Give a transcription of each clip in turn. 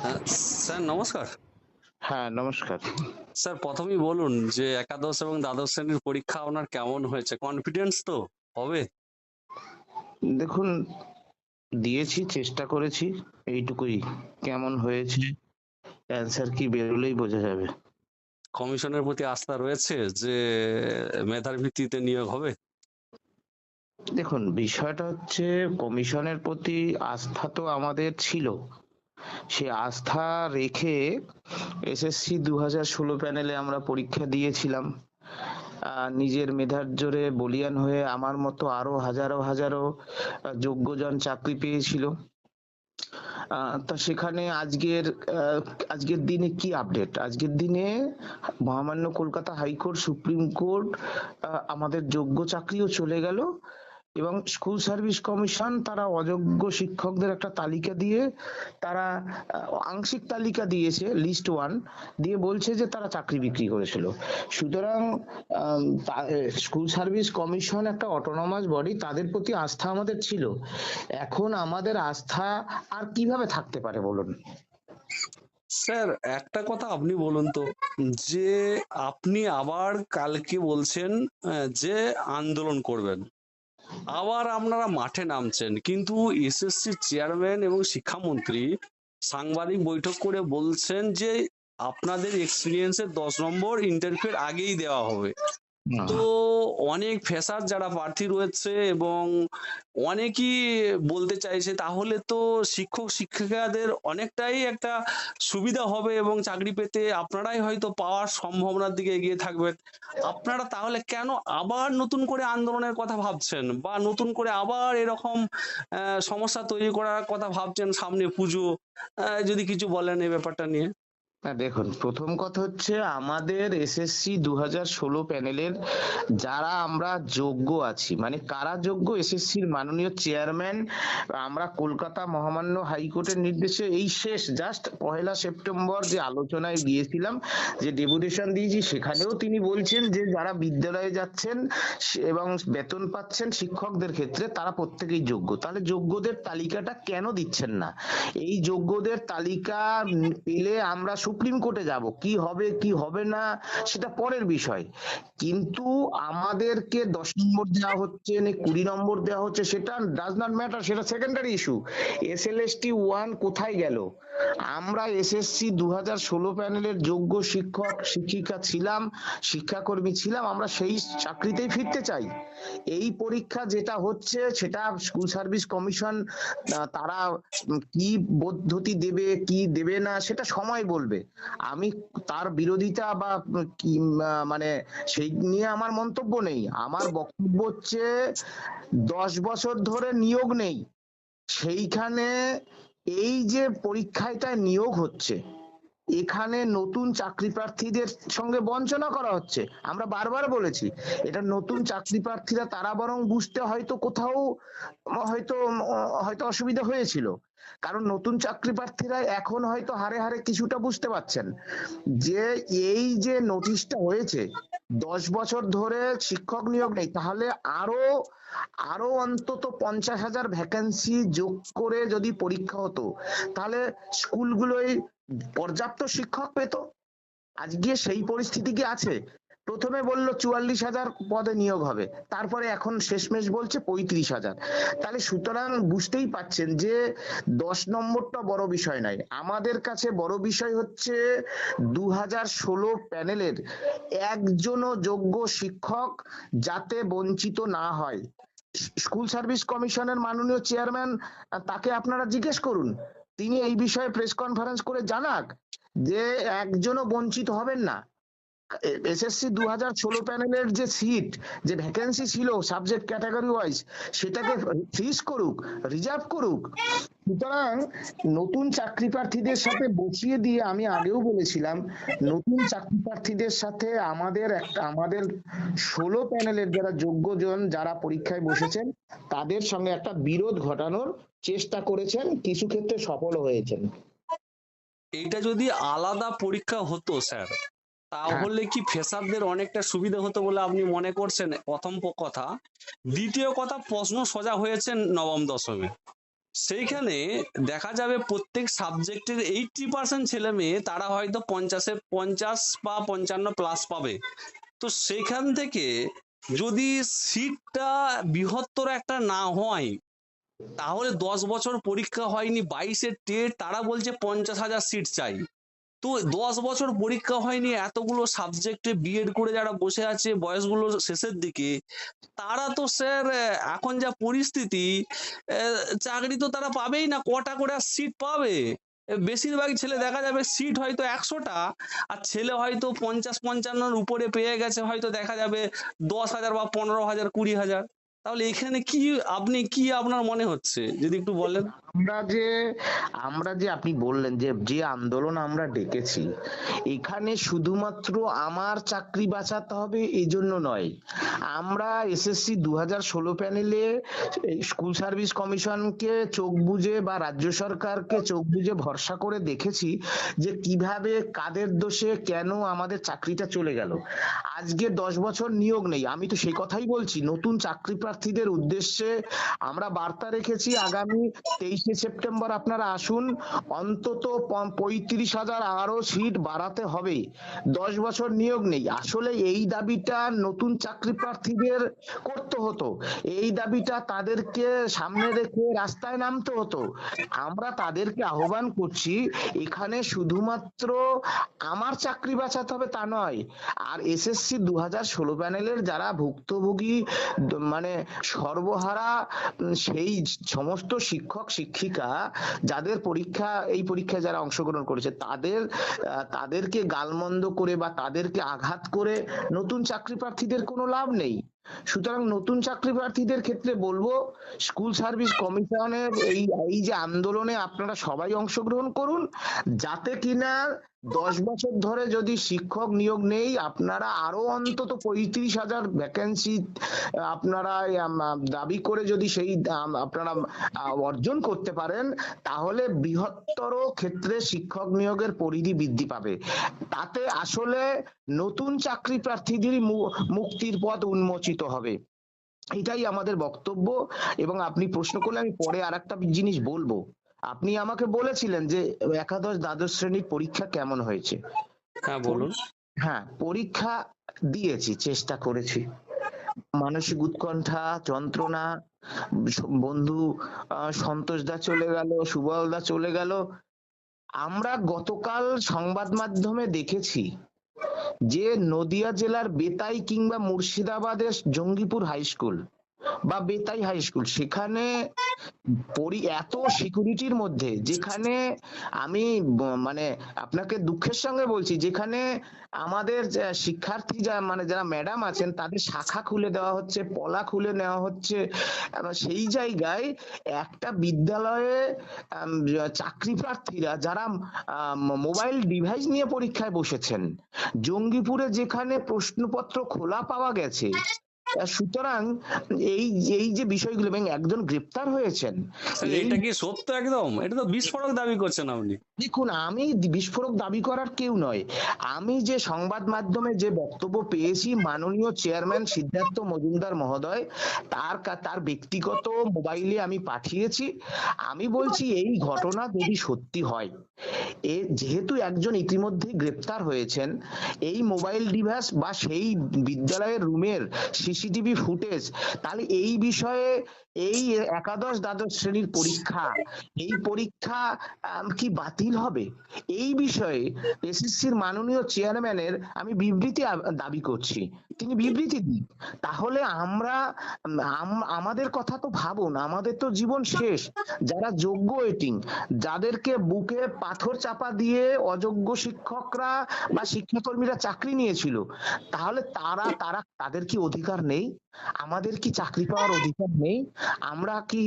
হ্যাঁ, স্যার নমস্কার। হ্যাঁ নমস্কার। স্যার প্রথমেই বলুন যে একাদশ এবং দ্বাদশ শ্রেণির পরীক্ষা আপনার কেমন হয়েছে? কনফিডেন্স তো হবে? দেখুন দিয়েছি চেষ্টা করেছি এইটুকুই। কেমন হয়েছে? অ্যান্সার কি বেরোলেই বোঝা যাবে। কমিশনের প্রতি আস্থা রয়েছে যে মেধার ভিত্তিতে নিয়োগ হবে? দেখুন বিষয়টা হচ্ছে কমিশনের প্রতি আস্থা তো আমাদের ছিল। সে আস্থা রেখে এসএসসি দু হাজার ষোলো প্যানেলে আমরা পরীক্ষা দিয়েছিলাম। নিজের মেধার জোরে বলিয়ান হয়ে আমার মতো আরও হাজারো হাজারো যোগ্যজন চাকরি পেয়েছিল। তা সেখানে আজকের আজকের দিনে কি আপডেট আজকের দিনে মহামান্য কলকাতা হাইকোর্ট, সুপ্রিম কোর্ট আমাদের যোগ্য চাকরিও চলে গেল। এবং স্কুল সার্ভিস কমিশন তারা অযোগ্য শিক্ষকদের একটা তালিকা দিয়ে, তারা আংশিক তালিকা দিয়েছে লিস্ট ওয়ান দিয়ে বলছে যে তারা চাকরি বিক্রি করেছিল। সুতরাং স্কুল সার্ভিস কমিশন একটা অটোনমাস বডি তাদের প্রতি আস্থা আমাদের ছিল। এখন আমাদের আস্থা আর কীভাবে থাকতে পারে বলুন? স্যার, একটা কথা আপনি বলুন তো, যে আপনি আবার কালকে বলছেন যে আন্দোলন করবেন। আবার আপনারা মাঠে নামছেন। কিন্তু এসএসসি চেয়ারম্যান এবং শিক্ষামন্ত্রী সাংবাদিক বৈঠক করে বলছেন যে, আপনাদের এক্সপিরিয়েন্সের দশ নম্বর ইন্টারভিউ আগেই দেওয়া হবে। তো অনেক ফেসার যারা প্রার্থী রয়েছে এবং অনেকই বলতে চাইছে, তাহলে তো শিক্ষক শিক্ষিকাদের অনেকটাই একটা সুবিধা হবে এবং চাকরি পেতে আপনারাই হয়তো পাওয়ার সম্ভাবনার দিকে এগিয়ে থাকবেন। আপনারা তাহলে কেন আবার নতুন করে আন্দোলনের কথা ভাবছেন? বা নতুন করে আবার এরকম সমস্যা তৈরি করার কথা ভাবছেন সামনে পুজো? যদি কিছু বলেন এই ব্যাপারটা নিয়ে। দেখুন, প্রথম কথা হচ্ছে আমাদের এসএসসি দু হাজার ষোলো প্যানেলের যারা আমরা যোগ্য আছি মানে কারা যোগ্য এসএসসির মাননীয় চেয়ারম্যান, আমরা কলকাতা মহামান্য হাইকোর্টের নির্দেশে এই শেষ, জাস্ট পহেলা সেপ্টেম্বর যে আলোচনায় গিয়েছিলাম, যে ডেপুটেশন দিয়েছি, সেখানেও তিনি বলছেন যে যারা বিদ্যালয়ে যাচ্ছেন এবং বেতন পাচ্ছেন শিক্ষকদের ক্ষেত্রে, তারা প্রত্যেকেই যোগ্য। তাহলে যোগ্যদের তালিকাটা কেন দিচ্ছেন না? এই যোগ্যদের তালিকা পেলে আমরা সুপ্রিম কোর্টে যাব। কি হবে কি হবে না, সেটা পরের বিষয়। কিন্তু আমাদেরকে দশ নম্বর দেওয়া হচ্ছে, না কুড়ি নম্বর দেওয়া হচ্ছে, সেটা ডাজ নট ম্যাটার সেটা secondary issue S L S T one কোথায় গেল? আমরা এসএসসি দু হাজার ষোলো প্যানেলের যোগ্য শিক্ষক, শিক্ষিকা ছিলাম, শিক্ষাকর্মী ছিলাম, আমরা সেই চাকরিতেই ফিরতে চাই। এই পরীক্ষা যেটা হচ্ছে, সেটা স্কুল সার্ভিস কমিশন তারা কি পদ্ধতি দেবে, কি দেবে না, সেটা সময় বলবে। আমি তার বিরোধিতা বা কি মানে সেই নিয়ে আমার মন্তব্য নেই। আমার বক্তব্য হচ্ছে, দশ বছর ধরে নিয়োগ নেই। সেইখানে এই যে পরীক্ষাটা নিয়োগ হচ্ছে এখানে নতুন চাকরি প্রার্থীদের সঙ্গে বঞ্চনা করা হচ্ছে। আমরা বারবার বলেছি, এটা নতুন চাকরি প্রার্থীরা, তারা বরং বুঝতে হয়তো কোথাও, হয়তো হয়তো অসুবিধা হয়েছিল। কারণ নতুন চাকরি প্রার্থীরা এখন হয়তো হারে হারে কিছুটা বুঝতে পারছেন। যে এই যে নোটিশটা হয়েছে, দশ বছর ধরে শিক্ষক নিয়োগ নেই, তাহলে আরও আরও অন্তত পঞ্চাশ হাজার ভ্যাকেন্সি যোগ করে যদি পরীক্ষা হতো, তাহলে স্কুলগুলোই পর্যাপ্ত শিক্ষক পেত। আজকে সেই পরিস্থিতি কি আছে? প্রথমে বলল চুয়াল্লিশ হাজার পদে নিয়োগ হবে, তারপরে এখন শেষমেশ বলছে পঁয়ত্রিশ হাজার। তাহলে সুতরাং বুঝতেই পাচ্ছেন যে দশ নম্বরটা বড় বিষয় নয়। আমাদের কাছে বড় বিষয় হচ্ছে দু হাজার ষোলো প্যানেলের একজনও যোগ্য শিক্ষক যাতে বঞ্চিত না হয়। স্কুল সার্ভিস কমিশনের মাননীয় চেয়ারম্যান, তাকে আপনারা জিজ্ঞেস করুন। তিনি এই বিষয়ে প্রেস কনফারেন্স করে জানাক যে একজনও বঞ্চিত হবেন না। এসএসসি দু হাজার ষোলো প্যানেলের যে সিট যে ভ্যাকেন্সি ছিল সাবজেক্ট ক্যাটাগরি ওয়াইজ সেটাকে ফ্রিজ করুক রিজার্ভ করুক। সুতরাং নতুন চাকরি প্রার্থীদের সাথে বসিয়ে দিয়ে আমি আগেও বলেছিলাম, নতুন চাকরি প্রার্থীদের সাথে আমাদের একটা আমাদের ষোলো প্যানেলের যারা যোগ্যজন যারা পরীক্ষায় বসেছেন, তাদের সঙ্গে একটা বিরোধ ঘটানোর চেষ্টা করেছেন, কিছু ক্ষেত্রে সফল হয়েছেন। এটা যদি আলাদা পরীক্ষা হতো স্যার, তাহলে কি ফেসারদের অনেকটা সুবিধা হতো বলে আপনি মনে করছেন? প্রথম কথা। দ্বিতীয় কথা, প্রশ্ন সোজা হয়েছে নবম দশমে। সেইখানে দেখা যাবে প্রত্যেক সাবজেক্টের এইটটি পার্সেন্ট ছেলে মেয়ে তারা হয়তো পঞ্চাশে পঞ্চাশ বা পঞ্চান্ন প্লাস পাবে। তো সেখান থেকে যদি সিটটা বৃহত্তর একটা না হয়, তাহলে দশ বছর পরীক্ষা হয়নি, বাইশের টেট তারা বলছে পঞ্চাশ হাজার সিট চাই। তো দশ বছর পরীক্ষা হয়নি, এতগুলো সাবজেক্টে বিএড করে যারা বসে আছে বয়সগুলো শেষের দিকে, তারা তো স্যার এখন যা পরিস্থিতি চাকরি তো তারা পাবেই না, কটা করে সিট পাবে? বেশিরভাগ ছেলে দেখা যাবে সিট হয়তো একশোটা, আর ছেলে হয়তো পঞ্চাশ পঞ্চান্নর উপরে পেয়ে গেছে, হয়তো দেখা যাবে দশ হাজার বা পনেরো হাজার, কুড়ি হাজার। তাহলে এখানে কি, আপনি কি আপনার মনে হচ্ছে? যদি একটু বলেন। আমরা যে আমরা যে আপনি বললেন যে যে আন্দোলন আমরা ডেকেছি, এখানে শুধুমাত্র আমার চাকরি বাঁচাতে হবে এই জন্য নয়। আমরা এসএসসি দু হাজার ষোলো প্যানেলে স্কুল সার্ভিস কমিশনকে চোখ বুজে বা রাজ্য সরকারকে চোখ বুজে ভরসা করে দেখেছি যে কীভাবে, কাদের দোষে কেন আমাদের চাকরিটা চলে গেল। আজকে দশ বছর নিয়োগ নেই, আমি তো সেই কথাই বলছি, নতুন চাকরি প্রার্থীদের উদ্দেশ্যে আমরা বার্তা রেখেছি আগামী তেইশে সেপ্টেম্বর আপনারা আসুন। অন্তত পঁয়ত্রিশ হাজার আরও সিট বাড়াতে হবে। দশ বছর নিয়োগ নেই। আসলে এই দাবিটা নতুন চাকরি প্রার্থীদের করতে হতো। এই দাবিটা তাদেরকে সামনে রেখে রাস্তায় নামতে হতো। আমরা তাদেরকে আহ্বান করছি, এখানে শুধুমাত্র আমার চাকরি বাঁচাতে হবে তা নয়। আর এসএসসি দু হাজার ষোলো প্যানেলের যারা ভুক্তভোগী মানে সর্বহারা সেই সমস্ত শিক্ষক, শিক্ষিকা যাদের পরীক্ষা, এই পরীক্ষায় যারা অংশগ্রহণ করেছে, তাদের তাদেরকে গালমন্দ করে বা তাদেরকে আঘাত করে নতুন চাকরি প্রার্থীদের কোনো লাভ নেই। সুতরাং নতুন চাকরি প্রার্থীদের ক্ষেত্রে বলব, স্কুল সার্ভিস কমিশনের এই এই যে আন্দোলনে আপনারা সবাই অংশগ্রহণ করুন, যাতে কিনা দশ বছর ধরে যদি শিক্ষক নিয়োগ নেই, আপনারা আরও অন্তত পঁয়ত্রিশ হাজার ভ্যাকেন্সি আপনারা দাবি করে যদি সেই আপনারা অর্জন করতে পারেন, তাহলে বৃহত্তর ক্ষেত্রে শিক্ষক নিয়োগের পরিধি বৃদ্ধি পাবে। তাতে আসলে নতুন চাকরি প্রার্থীদেরই মু- মুক্তির পথ উন্মোচিত হবে। এটাই আমাদের বক্তব্য এবং আপনি প্রশ্ন করলে আমি পরে আর একটা জিনিস বলব। আপনি আমাকে বলেছিলেন যে একাদশ দ্বাদশ শ্রেণির পরীক্ষা কেমন হয়েছে? হ্যাঁ বলুন। হ্যাঁ পরীক্ষা দিয়েছি চেষ্টা করেছি। মানসিক উৎকণ্ঠা যন্ত্রণা বন্ধু সন্তোষ দা চলে গেল সুবল দা চলে গেল। আমরা গতকাল সংবাদ মাধ্যমে দেখেছি যে নদিয়া জেলার বেতাই কিংবা মুর্শিদাবাদের জঙ্গিপুর হাই স্কুল বা বেতাই হাই স্কুল সেখানে পরি এত সিকিউরিটির মধ্যে, যেখানে আমি মানে আপনাকে দুঃখের সঙ্গে বলছি, যেখানে আমাদের শিক্ষার্থী যা মানে যারা ম্যাডাম আছেন, তাদের শাখা খুলে দেওয়া হচ্ছে, পলা খুলে নেওয়া হচ্ছে সেই জায়গায় একটা বিদ্যালয়ে চাকরি প্রার্থীরা যারা মোবাইল ডিভাইস নিয়ে পরীক্ষায় বসেছেন, জঙ্গিপুরে যেখানে প্রশ্নপত্র খোলা পাওয়া গেছে সুতরাং এই এই যে বিষয়গুলো এবং একজন গ্রেপ্তার হয়েছেন এটা কি সত্য একদম? এটা তো বিস্ফোরক দাবি করছেন আপনি। দেখুন আমি বিস্ফোরক দাবি করার কেউ নয়। আমি যে সংবাদ মাধ্যমে যে বক্তব্য পেয়েছি মাননীয় চেয়ারম্যান সিদ্ধার্থ মজুমদার মহোদয় তার তার ব্যক্তিগত মোবাইলে আমি পাঠিয়েছি। আমি বলছি এই ঘটনা যদি সত্যি হয় এ যেহেতু একজন ইতিমধ্যে গ্রেপ্তার হয়েছেন এই মোবাইল ডিভাইস বা সেই বিদ্যালয়ের রুমের সিসিটিভি ফুটেজ তাহলে এই বিষয়ে এই একাদশ দ্বাদশ শ্রেণির পরীক্ষা, এই পরীক্ষা কি বাতিল হবে? এই বিষয়ে এসএসসির মাননীয় চেয়ারম্যানের আমি বিবৃতি দাবি করছি। তিনি বিবৃতি দিন। তাহলে আমরা আমাদের কথা তো ভাবুন, আমাদের তো জীবন শেষ। যারা যোগ্য এটিং, যাদেরকে বুকে পাথর চাপা দিয়ে অযোগ্য শিক্ষকরা বা শিক্ষাকর্মীরা চাকরি নিয়েছিল, তাহলে তারা তারা, তাদের কি অধিকার নেই? আমাদের কি চাকরি পাওয়ার অধিকার নেই? আমরা কি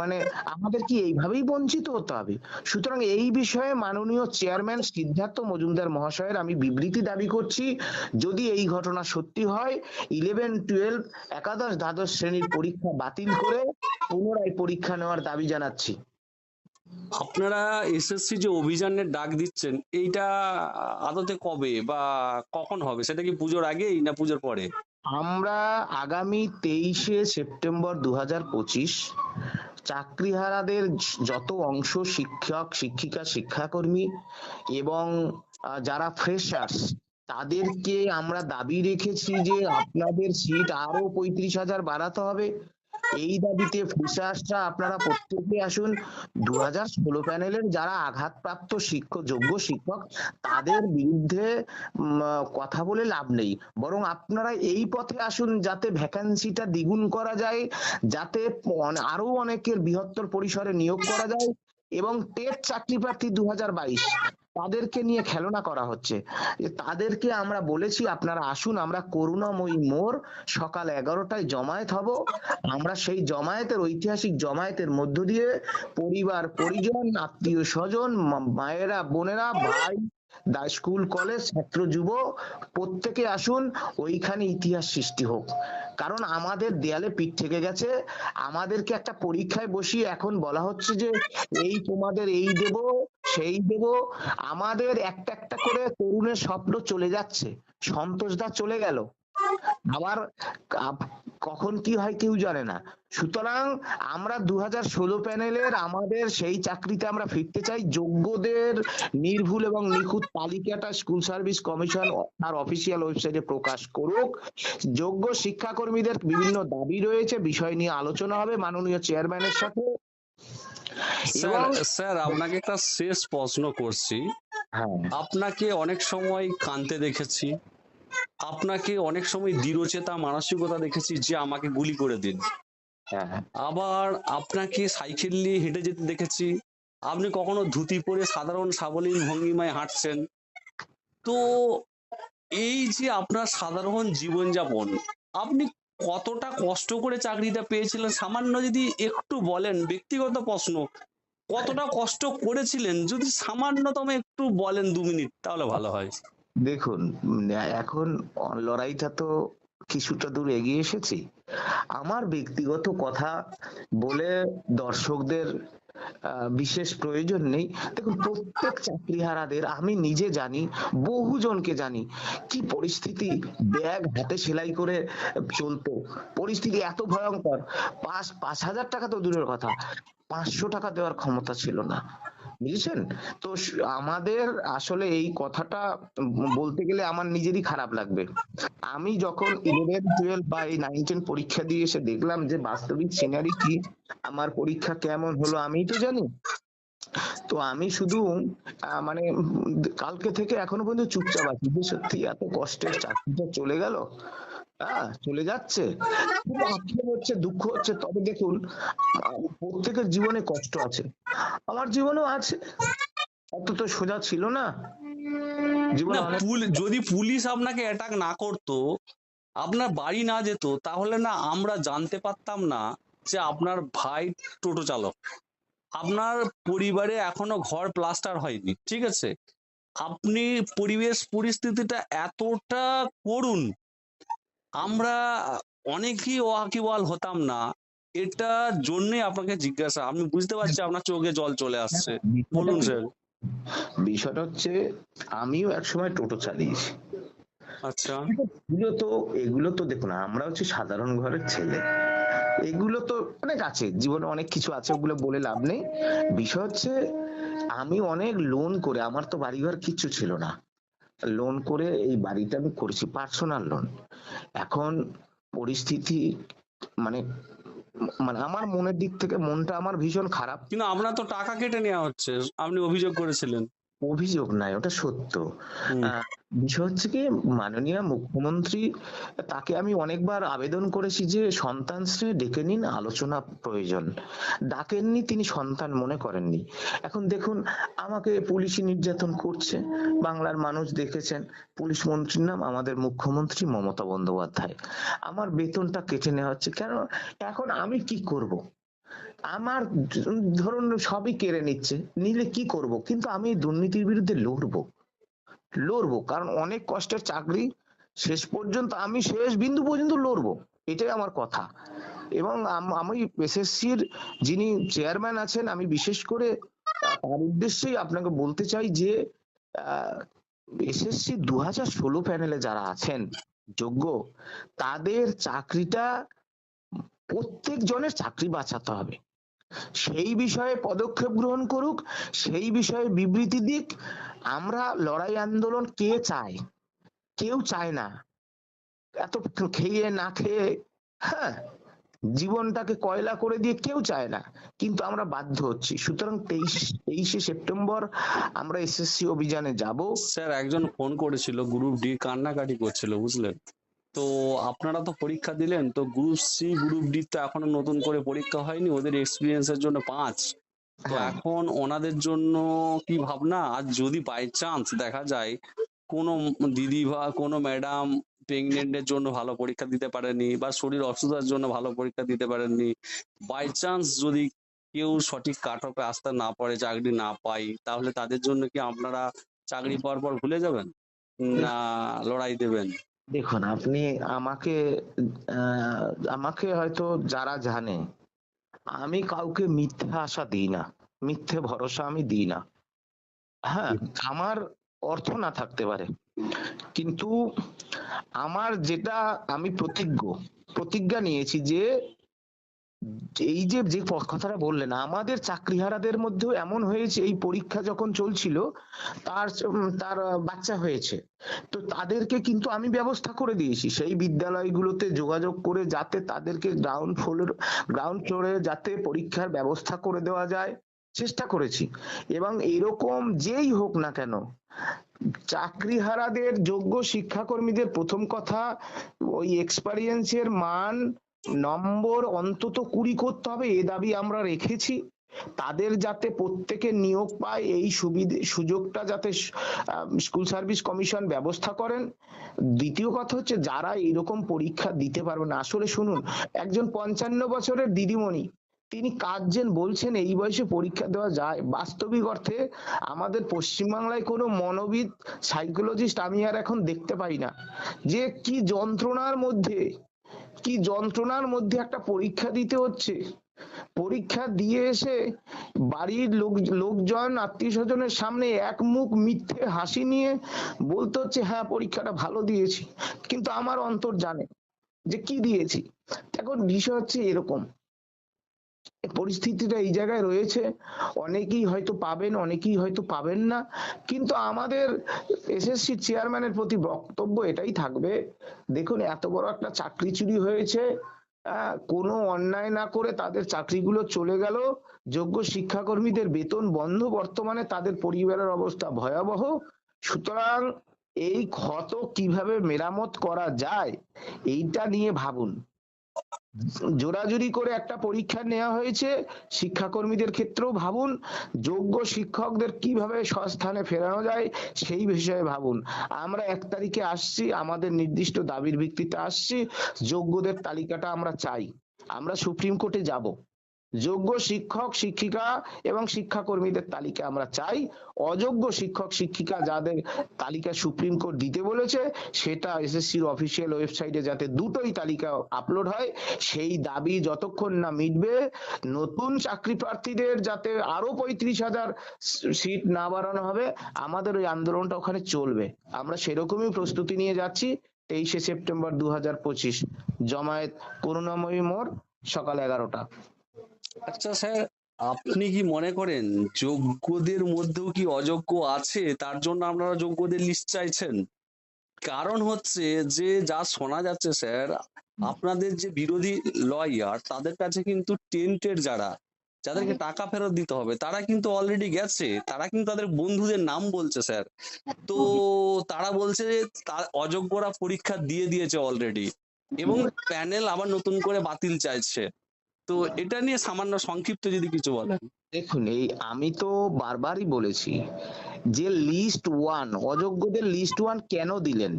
মানে আমাদের কি এইভাবেই বঞ্চিত হতে হবে? সুতরাং এই বিষয়ে মাননীয় চেয়ারম্যান সিদ্ধার্থ মজুমদার মহাশয়ের আমি বিবৃতি দাবি করছি, যদি এই ঘটনা সত্যি হয় ইলেভেন টুয়েলভ একাদশ, দ্বাদশ শ্রেণির পরীক্ষা বাতিল করে পুনরায় পরীক্ষা নেওয়ার দাবি জানাচ্ছি। আপনারা এসএসসি যে অভিযানের ডাক দিচ্ছেন, এইটা আদতে কবে বা কখন হবে? সেটা কি পুজোর আগেই না পুজোর পরে? আমরা আগামী তেইশে সেপ্টেম্বর দু পঁচিশ চাকরিহারাদের যত অংশ শিক্ষক, শিক্ষিকা, শিক্ষাকর্মী এবং যারা ফ্রেশার্স তাদেরকে আমরা দাবি রেখেছি যে আপনাদের সিট আরও পঁয়ত্রিশ হাজার বাড়াতে হবে। এই দাবিতে ফ্রেশার্সরা আপনারা প্রত্যেকে আসুন। দু হাজার ষোলো প্যানেলের যারা আঘাতপ্রাপ্ত শিক্ষক, যোগ্য শিক্ষক, তাদের বিরুদ্ধে কথা বলে লাভ নেই। বরং আপনারা এই পথে আসুন যাতে ভ্যাকান্সিটা দ্বিগুণ করা যায়, যাতে আরও অনেকের বৃহত্তর পরিসরে নিয়োগ করা যায় এবং টেট চাকরি প্রার্থী দু হাজার বাইশ। তাদেরকে নিয়ে খেলনা করা হচ্ছে। তাদেরকে আমরা বলেছি, আপনারা আসুন, আমরা করুণাময়ী মোর, সকাল এগারোটায় জমায়েত হব। আমরা সেই জমায়েতের, ঐতিহাসিক জমায়েতের মধ্য দিয়ে পরিবার, পরিজন আত্মীয় স্বজন মায়েরা, বোনেরা, ভাই দা স্কুল কলেজ ছাত্র, যুব, প্রত্যেকে আসুন, ওইখানে ইতিহাস সৃষ্টি হোক। কারণ আমাদের দেয়ালে পিঠ থেকে গেছে। আমাদেরকে একটা পরীক্ষায় বসিয়ে এখন বলা হচ্ছে যে, এই তোমাদের এই দেব, সেই দেব। আমাদের একটা একটা করে তরুণের স্বপ্ন চলে যাচ্ছে। সন্তোষদা চলে গেল। আবার কখন কি হয় কেউ জানে না। সুতরাং আমরা দু হাজার ষোলো প্যানেলের আমাদের সেই চাকরিতে আমরা ফিরতে চাই। যোগ্যদের নির্ভুল এবং নিখুঁত তালিকাটা স্কুল সার্ভিস কমিশন তার অফিসিয়াল ওয়েবসাইটে প্রকাশ করুক। যোগ্য শিক্ষাকর্মীদের বিভিন্ন দাবি রয়েছে বিষয় নিয়ে আলোচনা হবে মাননীয় চেয়ারম্যানের সাথে। স্যার স্যার আপনাকে একটা শেষ প্রশ্ন করছি। হ্যাঁ। আপনাকে অনেক সময় কানতে দেখেছি। আপনাকে অনেক সময় দৃঢ়চেতা মানসিকতা দেখেছি যে আমাকে গুলি করে দিন। হ্যাঁ হ্যাঁ। আবার আপনাকে সাইকেল নিয়ে হেঁটে যেতে দেখেছি। আপনি কখনো ধুতি পরে সাধারণ সাবলীল ভঙ্গিমায় হাঁটছেন? তো এই যে আপনার সাধারণ জীবনযাপন আপনি কতটা কষ্ট করে চাকরিটা পেয়েছিলেন? সামান্য যদি একটু বলেন ব্যক্তিগত প্রশ্ন কতটা কষ্ট করেছিলেন? যদি সামান্যতম একটু বলেন দু মিনিট তাহলে ভালো হয়। দেখুন এখন লড়াইটা তো কিছুটা দূর এগিয়ে এসেছি। আমার ব্যক্তিগত কথা বলে দর্শকদের বিশেষ প্রয়োজন নেই। দেখুন, প্রত্যেক চাকরিহারাদের, আমি নিজে জানি, বহুজনকে জানি, কি পরিস্থিতি ব্যাগ হাতে সেলাই করে চলতো। পরিস্থিতি এত ভয়ঙ্কর। পাঁচ পাঁচ হাজার টাকা তো দূরের কথা। পাঁচশো টাকা দেওয়ার ক্ষমতা ছিল না। বুঝেছেন? তো আমাদের আসলে এই কথাটা বলতে গেলে আমার নিজেরই খারাপ লাগবে। আমি যখন ইলেভেন টুয়েলভ বা এই নাইন টেন পরীক্ষা দিয়ে এসে দেখলাম যে বাস্তবিক সিনারি কি, আমার পরীক্ষা কেমন হলো আমিই তো জানি। তো আমি শুধু মানে কালকে থেকে এখনও পর্যন্ত চুপচাপ আছি যে সত্যি এত কষ্টের চাকরিটা চলে গেল। হ্যাঁ চলে যাচ্ছে। আক্ষেপ হচ্ছে দুঃখ হচ্ছে তবে দেখুন প্রত্যেকের জীবনে কষ্ট আছে। আমার জীবনেও আছে। অত তো সোজা ছিল না। জীবনে যদি পুলিশ আপনাকে অ্যাটাক না করতো আপনার বাড়ি না যেত তাহলে না আমরা জানতে পারতাম না যে আপনার ভাই টোটো চালক। আপনার পরিবারে এখনও ঘর প্লাস্টার হয়নি ঠিক আছে? আপনি পরিবেশ পরিস্থিতিটা এতটা করুন আমরা অনেকেই ওয়াকিবহাল হতাম না। এটা জন্যই আপনাকে জিজ্ঞাসা আমি বুঝতে পারছি আপনার চোখে জল চলে আসছে। বলুন স্যার। বিষয়টা হচ্ছে আমিও একসময় টোটো চালিয়েছি। আচ্ছা। এগুলো তো এগুলো তো দেখুন আমরা হচ্ছে সাধারণ ঘরের ছেলে। এগুলো তো অনেক আছে জীবনে অনেক কিছু আছে ওগুলো বলে লাভ নেই। বিষয় হচ্ছে আমি অনেক লোন করে আমার তো বাড়িঘর কিচ্ছু ছিল না। লোন করে এই বাড়িটা আমি করেছি পার্সোনাল লোন এখন পরিস্থিতি মানে মানে আমার মনের দিক থেকে মনটা আমার ভীষণ খারাপ। কিন্তু আপনার তো টাকা কেটে নেওয়া হচ্ছে, আপনি অভিযোগ করেছিলেন। অভিযোগ নাই ওটা সত্য। বিষয় হচ্ছে কি মাননীয় মুখ্যমন্ত্রী তাকে আমি অনেকবার আবেদন করেছি যে সন্তান শ্রী ডেকে নিন আলোচনা প্রয়োজন। ডাকেননি তিনি সন্তান মনে করেননি। এখন দেখুন আমাকে পুলিশি নির্যাতন করছে বাংলার মানুষ দেখেছেন পুলিশ মন্ত্রীর নাম আমাদের মুখ্যমন্ত্রী মমতা বন্দ্যোপাধ্যায়। আমার বেতনটা কেটে নেওয়া হচ্ছে কেন এখন আমি কি করব? আমার ধরুন সবই কেড়ে নিচ্ছে, নিলে কি করব? কিন্তু আমি দুর্নীতির বিরুদ্ধে লড়বো। লড়বো, কারণ অনেক কষ্টের চাকরি, শেষ পর্যন্ত আমি শেষ বিন্দু পর্যন্ত লড়বো, এটাই আমার কথা। এবং আম- আমি এসএসসির যিনি চেয়ারম্যান আছেন, আমি বিশেষ করে তার উদ্দেশ্যেই আপনাকে বলতে চাই যে এসএসসি দু হাজার ষোলো প্যানেলে যারা আছেন, যোগ্য, তাদের চাকরিটা প্রত্যেক জনের চাকরি বাঁচাতে হবে। সেই বিষয়ে পদক্ষেপ গ্রহণ করুক, সেই বিষয়ে বিবৃতি দিক। আমরা লড়াই আন্দোলন কে চায়? কেউ চায় না। এত খেয়ে না খেয়ে হ্যাঁ জীবনটাকে কয়লা করে দিয়ে কেউ চায় না। কিন্তু আমরা বাধ্য হচ্ছি। সুতরাং তেইশ সেপ্টেম্বর আমরা এসএসসি অভিযানে যাব। স্যার, একজন ফোন করেছিল, গ্রুপ ডি কান্নাকাটি করছিল, বুঝলেন? তো আপনারা তো পরীক্ষা দিলেন তো গ্রুপ সি গ্রুপ ডি তো এখনও নতুন করে পরীক্ষা হয়নি ওদের এক্সপিরিয়েন্সের জন্য পাঁচ। তো হ্যাঁ। এখন ওনাদের জন্য কি ভাবনা? আর যদি বাই চান্স দেখা যায় কোনো দিদি বা কোনো ম্যাডাম প্রেগনেন্টের জন্য ভালো পরীক্ষা দিতে পারেনি বা শরীর অসুস্থতার জন্য ভালো পরীক্ষা দিতে পারেননি বাই চান্স যদি কেউ সঠিক কাট অফে আসতে না পারে চাকরি না পাই তাহলে তাদের জন্য কি আপনারা চাকরি পাওয়ার পর ভুলে যাবেন? না লড়াই দেবেন? দেখুন, আপনি আমাকে আমাকে হয়তো যারা জানে, আমি কাউকে মিথ্যা আশা দিই না, মিথ্যে ভরসা আমি দিই না। হ্যাঁ আমার অর্থ না থাকতে পারে। কিন্তু আমার যেটা, আমি প্রতিজ্ঞ, প্রতিজ্ঞা নিয়েছি যে এই যে যে কথাটা বললেন, আমাদের চাকরিহারাদের মধ্যেও এমন হয়েছে, এই পরীক্ষা যখন চলছিল, তার তার বাচ্চা হয়েছে। তো তাদেরকে কিন্তু আমি ব্যবস্থা করে দিয়েছি। সেই বিদ্যালয়গুলোতে যোগাযোগ করে যাতে তাদেরকে গ্রাউন্ড ফ্লোর গ্রাউন্ড ফ্লোরে যাতে পরীক্ষার ব্যবস্থা করে দেওয়া যায়, চেষ্টা করেছি। এবং এরকম যেই হোক না কেন, চাকরিহারাদের যোগ্য শিক্ষাকর্মীদের প্রথম কথা, ওই এক্সপেরিয়েন্সের মান নম্বর অন্তত কুড়ি করতে হবে, এ দাবি আমরা রেখেছি। তাদের যাতে প্রত্যেকে নিয়োগ পায়, এই সুবিধে, সুযোগটা যাতে স্কুল সার্ভিস কমিশন ব্যবস্থা করেন। দ্বিতীয় কথা হচ্ছে, যারা এরকম পরীক্ষা দিতে পারবে না, আসলে শুনুন, একজন পঞ্চান্ন বছরের দিদিমণি, তিনি কাঁদছেন, বলছেন, এই বয়সে পরীক্ষা দেওয়া যায়। বাস্তবিক অর্থে, আমাদের পশ্চিমবাংলায় কোনো মনোবিদ, সাইকোলজিস্ট আমি আর এখন দেখতে পাই না। যে কি যন্ত্রণার মধ্যে কি যন্ত্রণার মধ্যে একটা পরীক্ষা দিতে হচ্ছে? পরীক্ষা দিয়ে এসে বাড়ির লোক, লোকজন আত্মীয় স্বজনের সামনে এক মুখ মিথ্যে হাসি নিয়ে বলতে হচ্ছে হ্যাঁ পরীক্ষাটা ভালো দিয়েছি। কিন্তু আমার অন্তর জানে যে কি দিয়েছি। এখন বিষয় হচ্ছে এরকম। পরিস্থিতিটা এই জায়গায় রয়েছে। অনেকেই হয়তো পাবেন, অনেকেই হয়তো পাবেন না। কিন্তু আমাদের এসএসসি চেয়ারম্যানের প্রতি বক্তব্য এটাই থাকবে। দেখুন, এত বড় একটা চাকরি চুরি হয়েছে। কোনো অন্যায় না করে তাদের চাকরিগুলো চলে গেল। যোগ্য শিক্ষাকর্মীদের বেতন বন্ধ, বর্তমানে তাদের পরিবারের অবস্থা ভয়াবহ। সুতরাং এই ক্ষত কীভাবে মেরামত করা যায়, এইটা নিয়ে ভাবুন। জোরাজুরি করে একটা পরীক্ষা নেওয়া হয়েছে। শিক্ষাকর্মীদের ক্ষেত্রেও ভাবুন, যোগ্য শিক্ষকদের কীভাবে স্বস্থানে ফেরানো যায় সেই বিষয়ে ভাবুন। আমরা এক তারিখে আসছি, আমাদের নির্দিষ্ট দাবির ভিত্তিতে আসছি, যোগ্যদের তালিকাটা আমরা চাই। আমরা সুপ্রিম কোর্টে যাব। যোগ্য শিক্ষক, শিক্ষিকা এবং শিক্ষাকর্মীদের তালিকা আমরা চাই। অযোগ্য শিক্ষক, শিক্ষিকা যাদের তালিকা সুপ্রিম কোর্ট দিতে বলেছে, সেটা এসএসসির অফিসিয়াল ওয়েবসাইটে যাতে দুটোই তালিকা আপলোড হয়, সেই দাবি যতক্ষণ না মিটবে, নতুন চাকরি প্রার্থীদের যাতে আরও পঁয়ত্রিশ হাজার সিট না বাড়ানো হবে, আমাদের ওই আন্দোলনটা ওখানে চলবে। আমরা সেরকমই প্রস্তুতি নিয়ে যাচ্ছি, তেইশে সেপ্টেম্বর দু হাজার পঁচিশ। জমায়েত করুণাময়ী মোড়, সকাল এগারোটা। আচ্ছা স্যার আপনি কি মনে করেন যোগ্যদের মধ্যেও কি অযোগ্য আছে? তার জন্য আপনারা যোগ্যদের লিস্ট চাইছেন? কারণ হচ্ছে যে যা শোনা যাচ্ছে স্যার আপনাদের যে বিরোধী লয়ার তাদের কাছে কিন্তু টেন্টের যারা যাদেরকে টাকা ফেরত দিতে হবে তারা কিন্তু অলরেডি গেছে। তারা কিন্তু তাদের বন্ধুদের নাম বলছে স্যার। তো তারা বলছে যে অযোগ্যরা পরীক্ষা দিয়ে দিয়েছে অলরেডি এবং প্যানেল আবার নতুন করে বাতিল চাইছে। তো এটা নিয়ে সামান্য সংক্ষিপ্ত যদি কিছু বলেন। দেখুন এই আমি তো বারবারই বলেছি যে লিস্ট ওয়ান অযোগ্যদের লিস্ট ওয়ান কেন দিলেন?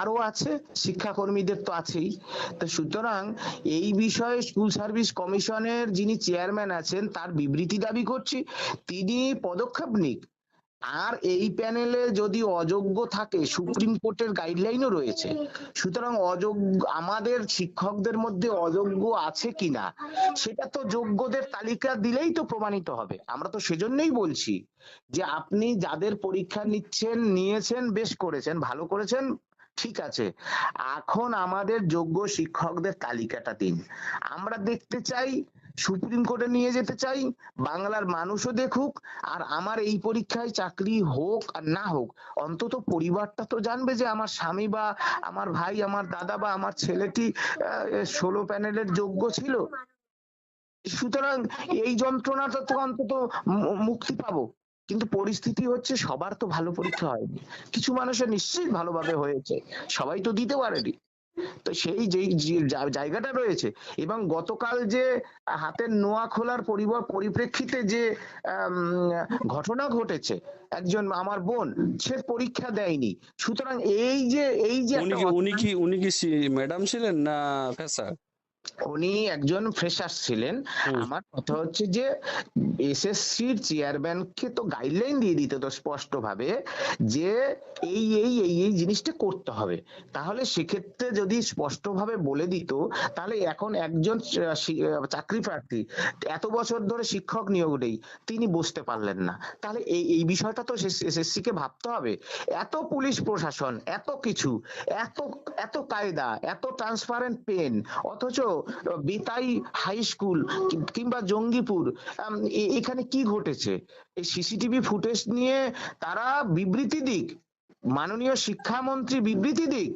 আরও আছে শিক্ষাকর্মীদের তো আছেই। তো সুতরাং এই বিষয়ে স্কুল সার্ভিস কমিশনের যিনি চেয়ারম্যান আছেন তার বিবৃতি দাবি করছি তিনি পদক্ষেপ নিক। আর এই প্যানেলে যদি অযোগ্য থাকে, সুপ্রিম কোর্টের গাইডলাইনও রয়েছে। সুতরাং অযোগ্য, আমাদের শিক্ষকদের মধ্যে অযোগ্য আছে কিনা, সেটা তো যোগ্যদের তালিকা দিলেই তো প্রমাণিত হবে। আমরা তো সেজন্যই বলছি যে আপনি যাদের পরীক্ষা নিচ্ছেন, নিয়েছেন, বেশ করেছেন, ভালো করেছেন, ঠিক আছে। এখন আমাদের যোগ্য শিক্ষকদের তালিকাটা দিন। আমরা দেখতে চাই সুপ্রিম কোর্টে নিয়ে যেতে চাই, বাংলার মানুষও দেখুক, আর আমার এই পরীক্ষায় চাকরি হোক আর না হোক, অন্তত পরিবারটা তো জানবে যে আমার স্বামী বা আমার ভাই, আমার দাদা বা আমার ছেলেটি ষোলো প্যানেলের যোগ্য ছিল। সুতরাং এই যন্ত্রণাটা তো অন্তত মুক্তি পাবো। কিন্তু পরিস্থিতি হচ্ছে সবার তো ভালো পরীক্ষা হয়নি। কিছু মানুষের নিশ্চয়ই ভালোভাবে হয়েছে। সবাই তো দিতে পারেনি। তো সেই যেই যে জায়গাটা রয়েছে এবং গতকাল যে হাতের নোয়া খোলার পরিবার পরিপ্রেক্ষিতে যে ঘটনা ঘটেছে একজন আমার বোন সে পরীক্ষা দেয়নি। সুতরাং এই যে এই যে উনি কি উনি কি উনি কি ম্যাডাম ছিলেন না ফ্যাসার উনি একজন ফ্রেশার ছিলেন। আমার কথা হচ্ছে যে এসএসসির চেয়ারম্যানকে তো গাইডলাইন দিয়ে দিতে তো স্পষ্ট ভাবে যে এই এই এই এই জিনিসটা করতে হবে। তাহলে সেক্ষেত্রে যদি স্পষ্ট ভাবে বলে দিত তাহলে এখন একজন চাকরি প্রার্থী এত বছর ধরে শিক্ষক নিয়োগ নেই তিনি বুঝতে পারলেন না। তাহলে এই এই বিষয়টা তো এসএসসি কে ভাবতে হবে। এত পুলিশ প্রশাসন এত কিছু এত এত কায়দা এত ট্রান্সপারেন্ট পেন অথচ বেতাই হাই স্কুল কিংবা জঙ্গিপুর এখানে কি ঘটেছে? এই সিসিটিভি ফুটেজ নিয়ে তারা বিবৃতি দিক মাননীয় শিক্ষামন্ত্রী বিবৃতি দিক।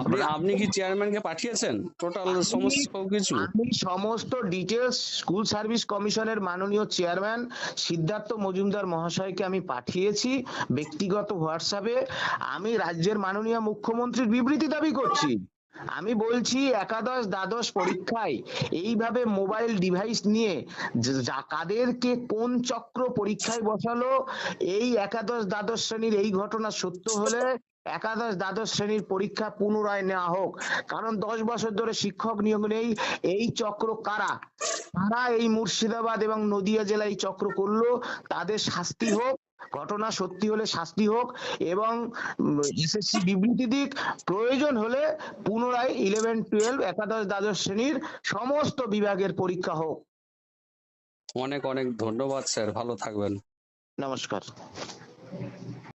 আপনি আপনি কি চেয়ারম্যানকে পাঠিয়েছেন? টোটাল সমস্ত কিছু? আমি সমস্ত ডিটেলস স্কুল সার্ভিস কমিশনের মাননীয় চেয়ারম্যান সিদ্ধার্থ মজুমদার মহাশয়কে আমি পাঠিয়েছি ব্যক্তিগত হোয়াটসঅ্যাপে। আমি রাজ্যের মাননীয় মুখ্যমন্ত্রীর বিবৃতি দাবি করছি। আমি বলছি একাদশ দ্বাদশ পরীক্ষায় এইভাবে মোবাইল ডিভাইস নিয়ে কাদেরকে কোন চক্র পরীক্ষায় বসালো, এই একাদশ দ্বাদশ শ্রেণির এই ঘটনা সত্য হলে একাদশ দ্বাদশ শ্রেণির পরীক্ষা পুনরায় নেওয়া হোক। কারণ দশ বছর ধরে শিক্ষক নিয়োগ নেই, এই চক্র কারা? কারা এই মুর্শিদাবাদ এবং নদিয়া জেলায় চক্র করল, তাদের শাস্তি হোক ঘটনা সত্যি হলে শাস্তি হোক এবং এসএসসি বিবৃতি দিক প্রয়োজন হলে পুনরায় ইলেভেন টুয়েলভ একাদশ দ্বাদশ শ্রেণির সমস্ত বিভাগের পরীক্ষা হোক। অনেক অনেক ধন্যবাদ স্যার। ভালো থাকবেন। নমস্কার।